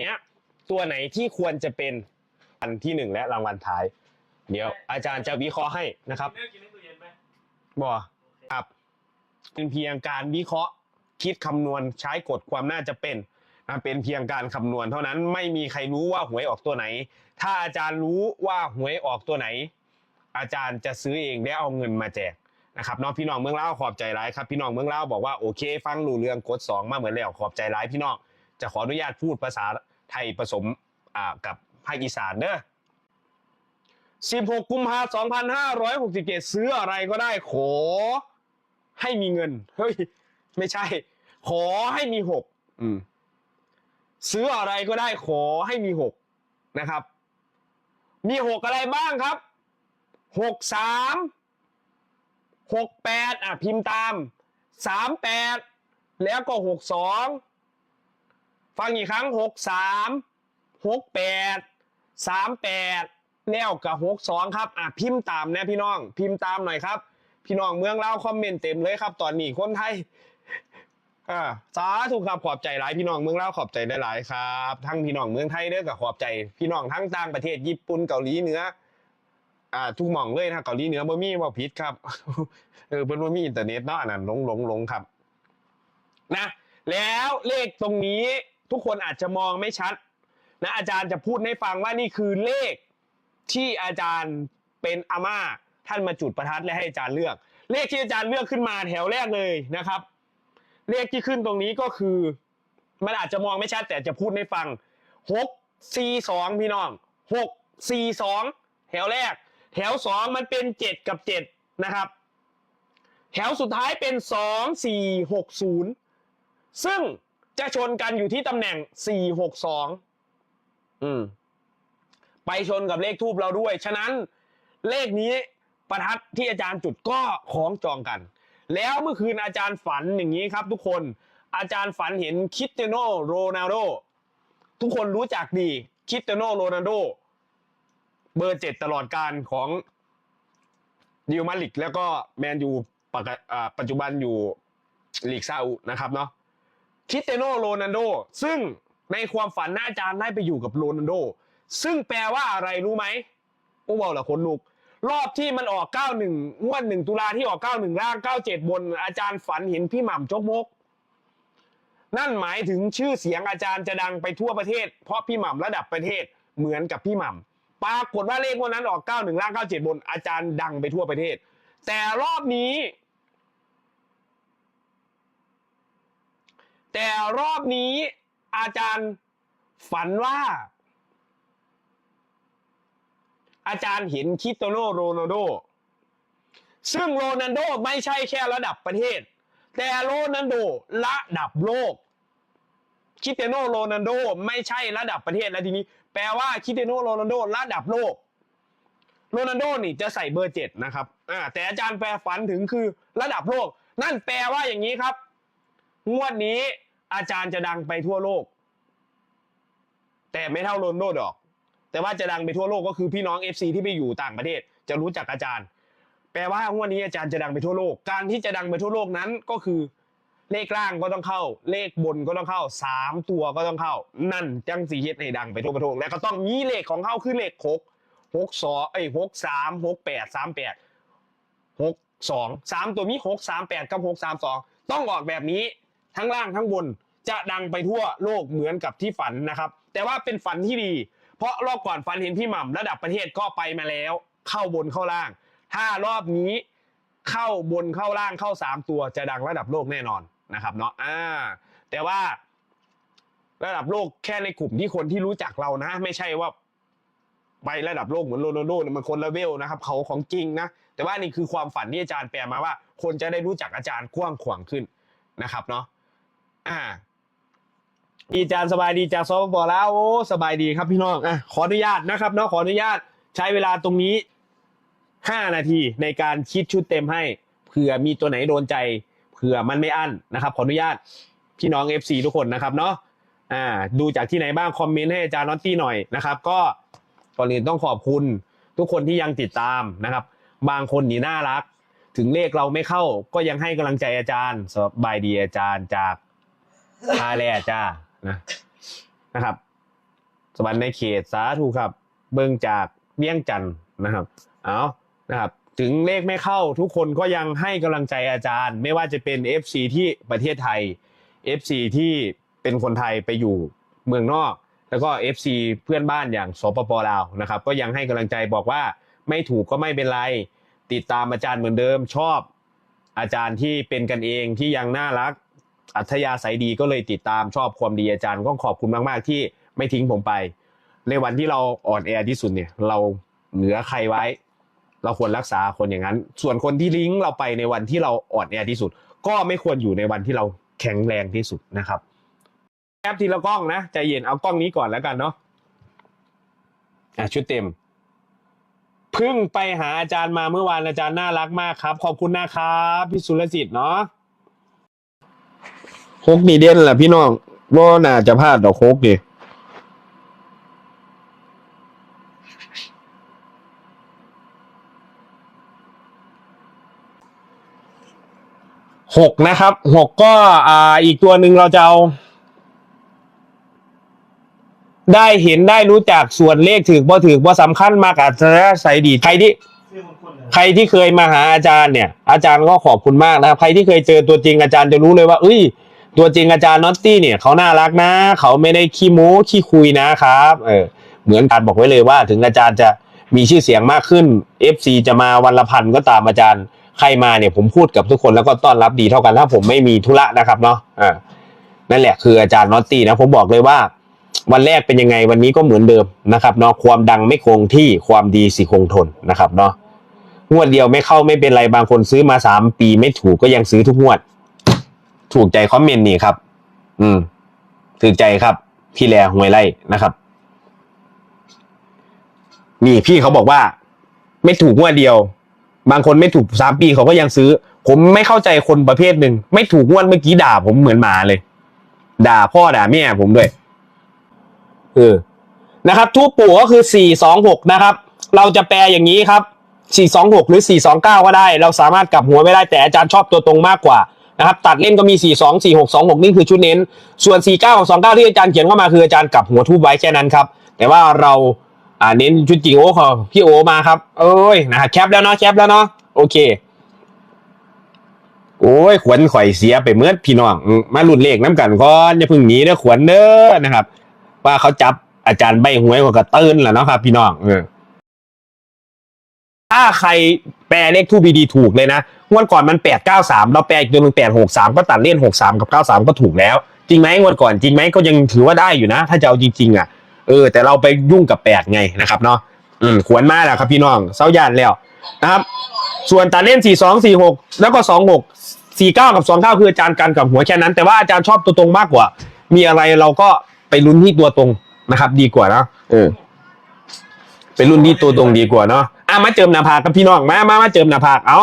เนี้ยตัวไหนที่ควรจะเป็นอันที่หนึ่งและรางวัลท้าย เดี๋ยว อาจารย์จะวิเคราะห์ให้นะครับเลือกกินในตู้เย็นไหมบอครับเป็นเพียงการวิเคราะห์คิดคำนวณใช้กฎความน่าจะเป็นนะเป็นเพียงการคำนวณ เท่านั้นไม่มีใครรู้ว่าหวยออกตัวไหน ถ้าอาจารย์รู้ว่าหวยออกตัวไหน อาจารย์จะซื้อเองและเอาเงินมาแจกนะครับน้องพี่น้องเมืองเล่าวขอบใจร้ายครับพี่น้องเมืองเล่าวบอกว่าโอเค ฟังรู้เรื่องกดสองมาเหมือนแล้วขอบใจร้ายพี่น้องจะขออนุญาตพูดภาษา ไทยผสมกับภาคอีสานเด้อ16 กุมภาพันธ์2567 ซื้ออะไรก็ได้ขอให้มีเงิน เฮ้ย ไม่ใช่ ขอให้มีหกอืมซื้ออะไรก็ได้ขอให้มีหกนะครับ มีหกอะไรบ้างครับหกสามหกแปดอะพิมพ์ตามสามแปดแล้วก็หกสอง ฟังอีกครั้งหกสามหกแปดสามแปดแล้วกับหกสองครับอะพิมพ์ตามนะพี่น้อง พิมพ์ตามหน่อยครับ พี่น้องเมืองเล่าคอมเมนต์เต็มเลยครับ ตอนนี้คนไทยอ่าสาธุครับขอบใจหลายพี่น้องเมืองเล่าขอบใจได้หลายครับทั้งพี่น้องเมืองไทยเด้อกับขอบใจ พี่น้องทั้งต่างประเทศญี่ปุ่นเกาหลีเหนืออ่าทุกหม่องเลยนะเกาหลีเหนือบ่มีบ่ผิดครับเออเพิ่นบ่มีอินเทอร์เน็ตเนาะอันนั้นหลงหลงหลงครับ นะ แล้วเลขตรงนี้ ทุกคนอาจจะมองไม่ชัดนะอาจารย์จะพูดให้ฟังว่านี่คือเลขที่อาจารย์เป็นอาม่าท่านมาจุดประทัดและให้อาจารย์เลือก เลขที่อาจารย์เลือกขึ้นมาแถวแรกเลยนะครับ เลขที่ขึ้นตรงนี้ก็คือ มันอาจจะมองไม่ชัดแต่จะพูดให้ฟังหกสี่สองพี่น้องหกสี่สองแถวแรก แถวสองมันเป็นเจ็ดกับเจ็ดนะครับ แถวสุดท้ายเป็นสองสี่หกศูนย์ซึ่ง จะชนกันอยู่ที่ตำแหน่งสี่หกสองอืม ไปชนกับเลขทูบเราด้วย ฉะนั้นเลขนี้ประทัดที่อาจารย์จุดก็คล้องจองกัน แล้วเมื่อคืนอาจารย์ฝันอย่างนี้ครับ ทุกคน อาจารย์ฝันเห็นคริสเตียโนโรนัลโดทุกคนรู้จักดีคริสเตียโนโรนัลโดเบอร์เจ็ดตลอดการของดิวมาลิกแล้วก็แมนยูปกติอ่าปัจจุบันอยู่ลีกซาอุนะครับเนาะ คริสเตียโนโรนัลโด ซึ่งในความฝันหน้าอาจารย์ได้ไปอยู่กับโรนัลโด ซึ่งแปลว่าอะไรรู้ไหมโอ้บอกละคนลุก รอบที่มันออก 91งวดหนึ่งตุลาที่ออก 91 ล่าง 97 บน อาจารย์ฝันเห็นพี่หม่ำจกมก นั่นหมายถึงชื่อเสียงอาจารย์จะดังไปทั่วประเทศ เพราะพี่หม่ำระดับประเทศเหมือนกับพี่หม่ำปรากฏว่าเลขวันนั้นออก 91 ล่าง 97 บนอาจารย์ดังไปทั่วประเทศ แต่รอบนี้ แต่รอบนี้อาจารย์ฝันว่า อาจารย์เห็นคิเตโนโรนัลโด ซึ่งโรนัลโดไม่ใช่แค่ระดับประเทศ แต่โรนัลโดระดับโลกคิเตโนโรนัลโดไม่ใช่ระดับประเทศแล้วทีนี้ แปลว่าคิเตโนโรนัลโดระดับโลกโรนัลโดนี่จะใส่เบอร์เจ็ดนะครับอ่าแต่อาจารย์แปลฝันถึงคือระดับโลก นั่นแปลว่าอย่างนี้ครับ งวดนี้อาจารย์จะดังไปทั่วโลก แต่ไม่เท่าโรนโดดอก แต่ว่าจะดังไปทั่วโลกก็คือพี่น้อง FC ที่ไปอยู่ต่างประเทศ จะรู้จักอาจารย์ แปลว่างวดนี้อาจารย์จะดังไปทั่วโลก การที่จะดังไปทั่วโลกนั้นก็คือ เลขล่างก็ต้องเข้า เลขบนก็ต้องเข้าสามตัวก็ต้องเข้า นั่นจังสีเฮ็ดให้ดังไปทั่วประเทศและก็ต้องมีเลขของเข้าคือเลขหกหกสองเอ้ยหกสามหกแปดสามแปดหกสองสามตัวมีหกสามแปดกับหกสามสองต้องออกแบบนี้ ทั้งล่างทั้งบนจะดังไปทั่วโลกเหมือนกับที่ฝันนะครับ แต่ว่าเป็นฝันที่ดี เพราะรอบก่อนฝันเห็นพี่หม่ำระดับประเทศก็ไปมาแล้ว เข้าบนเข้าล่าง ถ้ารอบนี้เข้าบนเข้าล่างเข้าสามตัวจะดังระดับโลกแน่นอนนะครับเนาะอ่าแต่ว่าระดับโลกแค่ในกลุ่มที่คนที่รู้จักเรานะ ไม่ใช่ว่า ไประดับโลกเหมือนโรนัลโดมันคนละเวลนะครับ เขาของจริงนะ แต่ว่านี่คือความฝันที่อาจารย์แปลมาว่า คนจะได้รู้จักอาจารย์กว้างขวางขึ้นนะครับเนาะ อ่า ดีอาจารย์สบายดีจากสปปแล้วโอ้สบายดีครับพี่น้องอะขออนุญาตนะครับเนาะขออนุญาตใช้เวลาตรงนี้ห้านาทีในการคิดชุดเต็มให้เผื่อมีตัวไหนโดนใจเผื่อมันไม่อั้นนะครับ ขออนุญาตพี่น้อง FC ทุกคนนะครับเนาะอ่า ดูจากที่ไหนบ้างคอมเมนต์ให้อาจารย์นอตตี้หน่อยนะครับ ก็ก่อนอื่นต้องขอบคุณทุกคนที่ยังติดตามนะครับ บางคนนี่น่ารัก ถึงเลขเราไม่เข้าก็ยังให้กำลังใจอาจารย์สบายดีอาจารย์จาก อาแลจ้านะนะครับ สวรรค์ในเขตสาธุครับ เบิ่งจากเวียงจันทร์นะครับ เอานะครับ ถึงเลขไม่เข้าทุกคนก็ยังให้กำลังใจอาจารย์ ไม่ว่าจะเป็น FC ที่ประเทศไทย FC ที่เป็นคนไทยไปอยู่เมืองนอก แล้วก็ FC เพื่อนบ้านอย่างสปปลาวนะครับ ก็ยังให้กำลังใจบอกว่าไม่ถูกก็ไม่เป็นไร ติดตามอาจารย์เหมือนเดิมชอบอาจารย์ที่เป็นกันเองที่ยังน่ารัก อัธยาศัยดีก็เลยติดตามชอบความดีอาจารย์ก็ขอบคุณมาก ๆ ที่ไม่ทิ้งผมไป ในวันที่เราอ่อนแอที่สุดเนี่ย เราเหนือใครไว้ เราควรรักษาคนอย่างนั้น ส่วนคนที่ลิงก์เราไปในวันที่เราอ่อนแอที่สุด ก็ไม่ควรอยู่ในวันที่เราแข็งแรงที่สุดนะครับแอปทีละกล้องนะใจเย็นเอากล้องนี้ก่อนแล้วกันเนาะอะชุดเต็มเพิ่งไปหาอาจารย์มาเมื่อวานอาจารย์น่ารักมากครับ ขอบคุณนะครับพี่สุรสิทธิ์เนาะ โคกนี่เด่นแหละพี่น้องว่าน่าจะพลาดดอกโคกดิหกนะครับหกก็อ่าอีกตัวหนึ่งเราจะเอา ได้เห็นได้รู้จักส่วนเลขถือบ่ถือบ่สำคัญมากอาจารย์ใส่ดีใครที่ใครที่เคยมาหาอาจารย์เนี่ย อาจารย์ก็ขอบคุณมากนะครับ ใครที่เคยเจอตัวจริงอาจารย์จะรู้เลยว่า เอ้ย ตัวจริงอาจารย์น็อตตี้เนี่ยเขาน่ารักนะ เขาไม่ได้ขี้โม้ขี้คุยนะครับเออเหมือนการบอกไว้เลยว่า ถึงอาจารย์จะมีชื่อเสียงมากขึ้น FC จะมาวันละพันก็ตามอาจารย์ใครมาเนี่ยผมพูดกับทุกคนแล้วก็ต้อนรับดีเท่ากันถ้าผมไม่มีธุระนะครับเนาะอ่านั่นแหละคืออาจารย์น็อตตี้นะผมบอกเลยว่า วันแรกเป็นยังไงวันนี้ก็เหมือนเดิมนะครับเนาะความดังไม่คงที่ความดีสิคงทนนะครับเนาะงวดเดียวไม่เข้าไม่เป็นไรบางคนซื้อมาสามปีไม่ถูกก็ยังซื้อทุกงวด ถูกใจคอมเมนต์นี่ครับ อืมถูกใจครับ พี่แลหวยไล่นะครับ นี่พี่เขาบอกว่า ไม่ถูกงวดเดียว บางคนไม่ถูกสามปีเขาก็ยังซื้อ ผมไม่เข้าใจคนประเภทหนึ่งไม่ถูกงวดเมื่อกี้ด่าผมเหมือนหมาเลย ด่าพ่อด่าแม่ผมด้วยเออนะครับทูปปู่ก็คือสี่สองหกนะครับ เราจะแปลอย่างนี้ครับสี่สองหกหรือสี่สองเก้าก็ได้ เราสามารถกลับหัวไม่ได้แต่อาจารย์ชอบตัวตรงมากกว่า นะครับตัดเล่นก็มีสี่สองสี่หกสองหกนี่คือชุดเน้น ส่วนสี่เก้าสองเก้าที่อาจารย์เขียนเข้ามาคืออาจารย์กลับหัวทูบไว้แค่นั้นครับ แต่ว่าเราอ่าเน้นชุดจริงโอ้ขอพี่โอมาครับ เอ้ยนะฮะแคปแล้วเนาะแคปแล้วเนาะโอเค โอ้ยขวัญข่อยเสียไปเมื่อพี่น้องมาหลุดเลขน้ำกันก่อนอย่าเพึ่งหนีเด้อขวัญเด้อนะครับ ว่าเขาจับอาจารย์ใบหวยกว่ากระตื้นแหละเนาะครับพี่น้องเออถ้าใครแปลเลขทูบีดีถูกเลยนะ งวดก่อนมันแปดเก้าสามเราแปลอีกตัวหนึ่งแปดหกสามก็ตัดเล่นหกสามกับเก้าสามก็ถูกแล้ว จริงไหมงวดก่อนจริงไหมก็ยังถือว่าได้อยู่นะ ถ้าจะเอาจริง ๆ อะ เออ แต่เราไปยุ่งกับแปดไงนะครับเนาะอืมควรมากแหละครับพี่น้องเศร้ายานแล้วนะครับ ส่วนตัดเล่นสี่สองสี่หกแล้วก็สองหกสี่เก้ากับสองเก้าคืออาจารย์กันกับหัวแค่นั้น แต่ว่าอาจารย์ชอบตัวตรงมากกว่า มีอะไรเราก็ไปลุ้นที่ตัวตรงนะครับ ดีกว่านะเออไปรุ่นที่ตัวตรงดีกว่าเนาะอะมาเจิมหน้าผากกับพี่น้องมามามาเจิมหน้าผากเอา